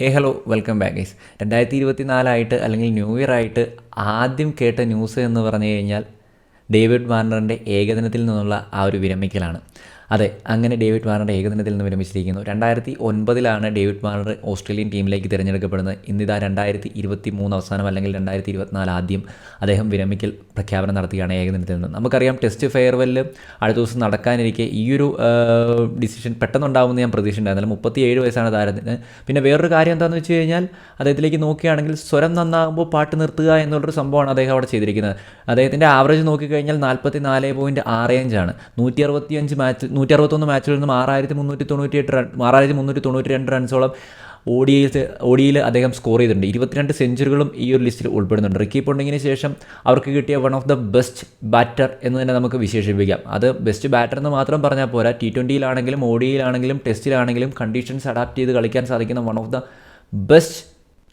Hey hello welcome back guys രണ്ടായിരത്തി ഇരുപത്തി നാലായിട്ട് അല്ലെങ്കിൽ ന്യൂ ഇയർ ആയിട്ട് ആദ്യം കേട്ട ന്യൂസ് എന്ന് പറഞ്ഞു കഴിഞ്ഞാൽ ഡേവിഡ് വാർണറിന്റെ ഏകദിനത്തിൽ നിന്നുള്ള ആ ഒരു വിരമിക്കലാണ്. അതെ അങ്ങനെ ഡേവിഡ് വാർണർ ഏകദിനത്തിൽ നിന്ന് വിരമിച്ചിരിക്കുന്നു. രണ്ടായിരത്തി ഒൻപതിലാണ് ഡേവിഡ് വാർണർ ഓസ്ട്രേലിയൻ ടീമിലേക്ക് തിരഞ്ഞെടുക്കപ്പെടുന്നത്. ഇന്നിതാ രണ്ടായിരത്തി ഇരുപത്തി മൂന്ന് അവസാനം അല്ലെങ്കിൽ രണ്ടായിരത്തി ഇരുപത്തിനാല് ആദ്യം അദ്ദേഹം വിരമിക്കൽ പ്രഖ്യാപനം നടത്തുകയാണ് ഏകദിനത്തിൽ നിന്ന്. നമുക്കറിയാം ടെസ്റ്റ് ഫെയർവെല്ല് അടുത്ത ദിവസം നടക്കാനിരിക്കെ ഈ ഒരു ഡിസിഷൻ പെട്ടെന്നുണ്ടാവുമെന്ന് ഞാൻ പ്രതീക്ഷിച്ചിട്ടുണ്ടായിരുന്നില്ല മുപ്പത്തി ഏഴ് വയസ്സാണ് താരത്തിന്. പിന്നെ വേറൊരു കാര്യം എന്താണെന്ന് വെച്ച് കഴിഞ്ഞാൽ അദ്ദേഹത്തിലേക്ക് നോക്കുകയാണെങ്കിൽ സ്വരം നന്നാകുമ്പോൾ പാട്ട് നിർത്തുക എന്നുള്ളൊരു സംഭവമാണ് അദ്ദേഹം അവിടെ ചെയ്തിരിക്കുന്നത്. അദ്ദേഹത്തിന്റെ ആവറേജ് നോക്കിക്കഴിഞ്ഞാൽ നാൽപ്പത്തി നാല് പോയിന്റ് ആറ് അഞ്ചാണ് നൂറ്റി അറുപത്തിയഞ്ച് മാച്ച് നൂറ്റി അറുപത്തൊന്ന് മാച്ചുകളിൽ നിന്നും ആറായിരത്തി മുന്നൂറ്റി തൊണ്ണൂറ്റി എട്ട് റൺ ആറായിരത്തി മുന്നൂറ്റി തൊണ്ണൂറ്റി രണ്ട് റൺസോളം ഓഡിയിൽ ഓഡിയിൽ അദ്ദേഹം സ്കോർ ചെയ്തിട്ടുണ്ട്. ഇരുപത്തിരണ്ട് സെഞ്ചുറികളും ഈ ഒരു ലിസ്റ്റിൽ ഉൾപ്പെടുന്നുണ്ട്. റിക്കി പൊണ്ടിങ്ങിന് ശേഷം അവർക്ക് കിട്ടിയ one of the best batter എന്ന് തന്നെ നമുക്ക് വിശേഷിപ്പിക്കാം. അത് ബെസ്റ്റ് ബാറ്റർ എന്ന് മാത്രം പറഞ്ഞാൽ പോരാ. ടി ട്വന്റിയിലാണെങ്കിലും ഓഡിയിലാണെങ്കിലും ടെസ്റ്റിലാണെങ്കിലും കണ്ടീഷൻസ് അഡാപ്റ്റ് ചെയ്ത് കളിക്കാൻ സാധിക്കുന്ന one of the best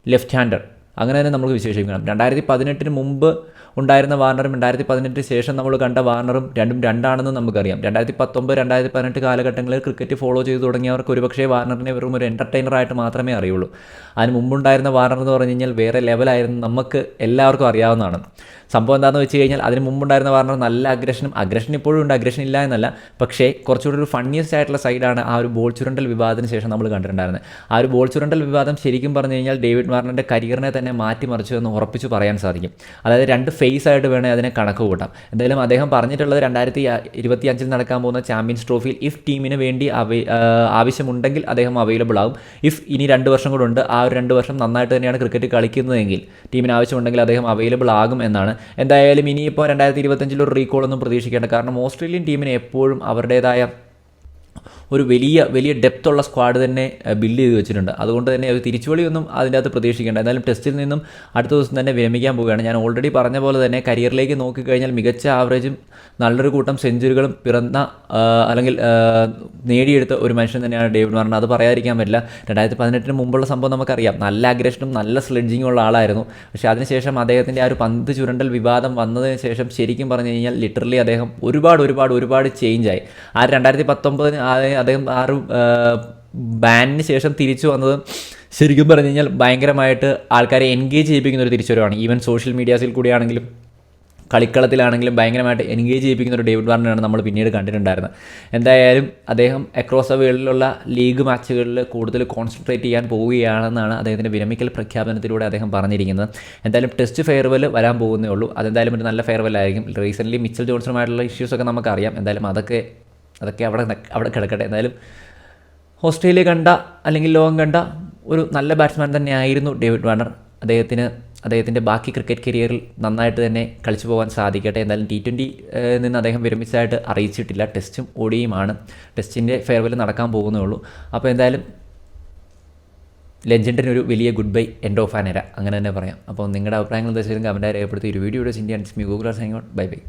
left hander അങ്ങനെ തന്നെ നമുക്ക് വിശേഷിപ്പിക്കണം. രണ്ടായിരത്തി പതിനെട്ടിന് മുമ്പ് ഉണ്ടായിരുന്ന വാർണറും രണ്ടായിരത്തി പതിനെട്ടിന് ശേഷം നമ്മൾ കണ്ട വാർണറും രണ്ടും രണ്ടാണെന്ന് നമുക്കറിയാം. രണ്ടായിരത്തി പത്തൊമ്പത് രണ്ടായിരത്തി പതിനെട്ട് കാലഘട്ടങ്ങളിൽ ക്രിക്കറ്റ് ഫോളോ ചെയ്തു തുടങ്ങിയവർക്ക് ഒരുപക്ഷേ വാർണറിനെ വെറും ഒരു എന്റർടൈനറായിട്ട് മാത്രമേ അറിയുള്ളൂ. അതിന് മുമ്പുണ്ടായിരുന്ന വാർണർ എന്ന് പറഞ്ഞു കഴിഞ്ഞാൽ വേറെ ലെവലായിരുന്നു നമുക്ക് എല്ലാവർക്കും അറിയാവുന്നതാണ്. സംഭവം എന്താണെന്ന് വെച്ച് കഴിഞ്ഞാൽ അതിന് മുമ്പുണ്ടായിരുന്ന വാർണർ നല്ല അഗ്രഷനും അഗ്രഷൻ ഇപ്പോഴും ഉണ്ട്. അഗ്രഷൻ ഇല്ല എന്നല്ല. പക്ഷേ കുറച്ചുകൂടി ഒരു ഫണ്ണിയസ്റ്റ് ആയിട്ടുള്ള സൈഡാണ് ആ ഒരു ബോൾ ചുരണ്ടൽ വിവാദത്തിന് ശേഷം നമ്മൾ കണ്ടിട്ടുണ്ടായിരുന്നത്. ആ ഒരു ബോൾ ചുരണ്ടൽ വിവാദം ശരിക്കും പറഞ്ഞു കഴിഞ്ഞാൽ ഡേവിഡ് വാർണറിന്റെ കരിയറിനെ തന്നെ മാറ്റിമറിച്ചു എന്ന് ഉറപ്പിച്ച് പറയാൻ സാധിക്കും. അതായത് രണ്ട് ഫേസ് ആയിട്ട് വേണേൽ അതിനെ കണക്ക് കൂട്ടാം. എന്തായാലും അദ്ദേഹം പറഞ്ഞിട്ടുള്ളത് രണ്ടായിരത്തി ഇരുപത്തി അഞ്ചിൽ നടക്കാൻ പോകുന്ന ചാമ്പ്യൻസ് ട്രോഫിയിൽ ഇഫ് ടീമിന് വേണ്ടി ആവശ്യമുണ്ടെങ്കിൽ അദ്ദേഹം അവൈലബിൾ ആകും ഇഫ് ഇനി രണ്ട് വർഷം കൂടെ ഉണ്ട് ആ ഒരു രണ്ട് വർഷം നന്നായിട്ട് തന്നെയാണ് ക്രിക്കറ്റ് കളിക്കുന്നതെങ്കിൽ ടീമിന് ആവശ്യമുണ്ടെങ്കിൽ അദ്ദേഹം അവൈലബിൾ ആകും എന്നാണ്. എന്തായാലും ഇനിയിപ്പോൾ രണ്ടായിരത്തി ഇരുപത്തഞ്ചിൽ ഒരു റീകോൾ ഒന്നും പ്രതീക്ഷിക്കേണ്ട. കാരണം ഓസ്ട്രേലിയൻ ടീമിന് എപ്പോഴും അവരുടേതായ ഒരു വലിയ വലിയ ഡെപ്ത് ഉള്ള സ്ക്വാഡ് തന്നെ ബിൽഡ് ചെയ്ത് വെച്ചിട്ടുണ്ട്. അതുകൊണ്ട് തന്നെ ഒരു തിരിച്ചുവളിയൊന്നും അതിന്റെ അകത്ത് പ്രതീക്ഷിക്കേണ്ട. എന്നാലും ടെസ്റ്റിൽ നിന്നും അടുത്ത ദിവസം തന്നെ വിരമിക്കാൻ പോവുകയാണ്. ഞാൻ ഓൾറെഡി പറഞ്ഞ പോലെ തന്നെ കരിയറിലേക്ക് നോക്കിക്കഴിഞ്ഞാൽ മികച്ച ആവറേജും നല്ലൊരു കൂട്ടം സെഞ്ചുറികളും പിറന്ന അല്ലെങ്കിൽ നേടിയെടുത്ത ഒരു മനുഷ്യൻ തന്നെയാണ് ഡേവിഡ് വാർണർ അത് പറയാതിരിക്കാൻ പറ്റില്ല. രണ്ടായിരത്തി പതിനെട്ടിന് മുമ്പുള്ള സംഭവം നമുക്കറിയാം. നല്ല അഗ്രഷനും നല്ല സ്ലെഡ്ജിങ്ങും ഉള്ള ആളായിരുന്നു. പക്ഷേ അതിനുശേഷം അദ്ദേഹത്തിന്റെ ആ ഒരു പന്ത് ചുരണ്ടൽ വിവാദം വന്നതിന് ശേഷം ശരിക്കും പറഞ്ഞു കഴിഞ്ഞാൽ ലിറ്ററലി അദ്ദേഹം ഒരുപാട് ഒരുപാട് ഒരുപാട് ചേഞ്ച് ആയി. ആ രണ്ടായിരത്തി പത്തൊമ്പതിന് അദ്ദേഹം ആറ് ബാനിന് ശേഷം തിരിച്ചു വന്നത് ശരിക്കും പറഞ്ഞു കഴിഞ്ഞാൽ ഭയങ്കരമായിട്ട് ആൾക്കാരെ എൻഗേജ് ചെയ്യിപ്പിക്കുന്ന ഒരു തിരിച്ചുവരവാണ്. ഈവൻ സോഷ്യൽ മീഡിയാസിൽ കൂടിയാണെങ്കിലും കളിക്കളത്തിലാണെങ്കിലും ഭയങ്കരമായിട്ട് എൻഗേജ് ചെയ്യിപ്പിക്കുന്ന ഒരു ഡേവിഡ് വാർണറാണ് നമ്മൾ പിന്നീട് കണ്ടിട്ടുണ്ടായിരുന്നത്. എന്തായാലും അദ്ദേഹം അക്രോസ് ദ വേൾഡിലുള്ള ലീഗ് മാച്ചുകളിൽ കൂടുതൽ കോൺസെൻട്രേറ്റ് ചെയ്യാൻ പോവുകയാണെന്നാണ് അദ്ദേഹത്തിന്റെ വിരമിക്കൽ പ്രഖ്യാപനത്തിലൂടെ അദ്ദേഹം പറഞ്ഞിരിക്കുന്നത്. എന്തായാലും ടെസ്റ്റ് ഫെയർവെൽ വരാൻ പോകുന്നേ ഉള്ളൂ. അതെന്തായാലും ഒരു നല്ല ഫെയർവെൽ ആയിരിക്കും. റീസെന്റ്ലി മിച്ചൽ ജോൺസണുമായിട്ടുള്ള ഇഷ്യൂസൊക്കെ നമുക്കറിയാം. എന്തായാലും അതൊക്കെ അതൊക്കെ അവിടെ അവിടെ കിടക്കട്ടെ. എന്തായാലും ഓസ്ട്രേലിയ കണ്ട അല്ലെങ്കിൽ ലോകം കണ്ട ഒരു നല്ല ബാറ്റ്സ്മാൻ തന്നെയായിരുന്നു ഡേവിഡ് വാർണർ. അദ്ദേഹത്തിന് അദ്ദേഹത്തിന്റെ ബാക്കി ക്രിക്കറ്റ് കരിയറിൽ നന്നായിട്ട് തന്നെ കളിച്ചു പോകാൻ സാധിക്കട്ടെ. എന്തായാലും ടി ട്വന്റി നിന്ന് അദ്ദേഹം വിരമിച്ചതായിട്ട് അറിയിച്ചിട്ടില്ല. ടെസ്റ്റും ഓടിയുമാണ്. ടെസ്റ്റിന്റെ ഫെയർവെൽ നടക്കാൻ പോകുന്നേ ഉള്ളൂ. അപ്പോൾ എന്തായാലും ലെജൻഡിന് ഒരു വലിയ good bye end of honour അങ്ങനെ തന്നെ പറയാം. അപ്പോൾ നിങ്ങളുടെ അഭിപ്രായങ്ങൾ എന്താ വെച്ചാലും കമന്റായി രേഖപ്പെടുത്തി. ഒരു video India me Google sign bye bye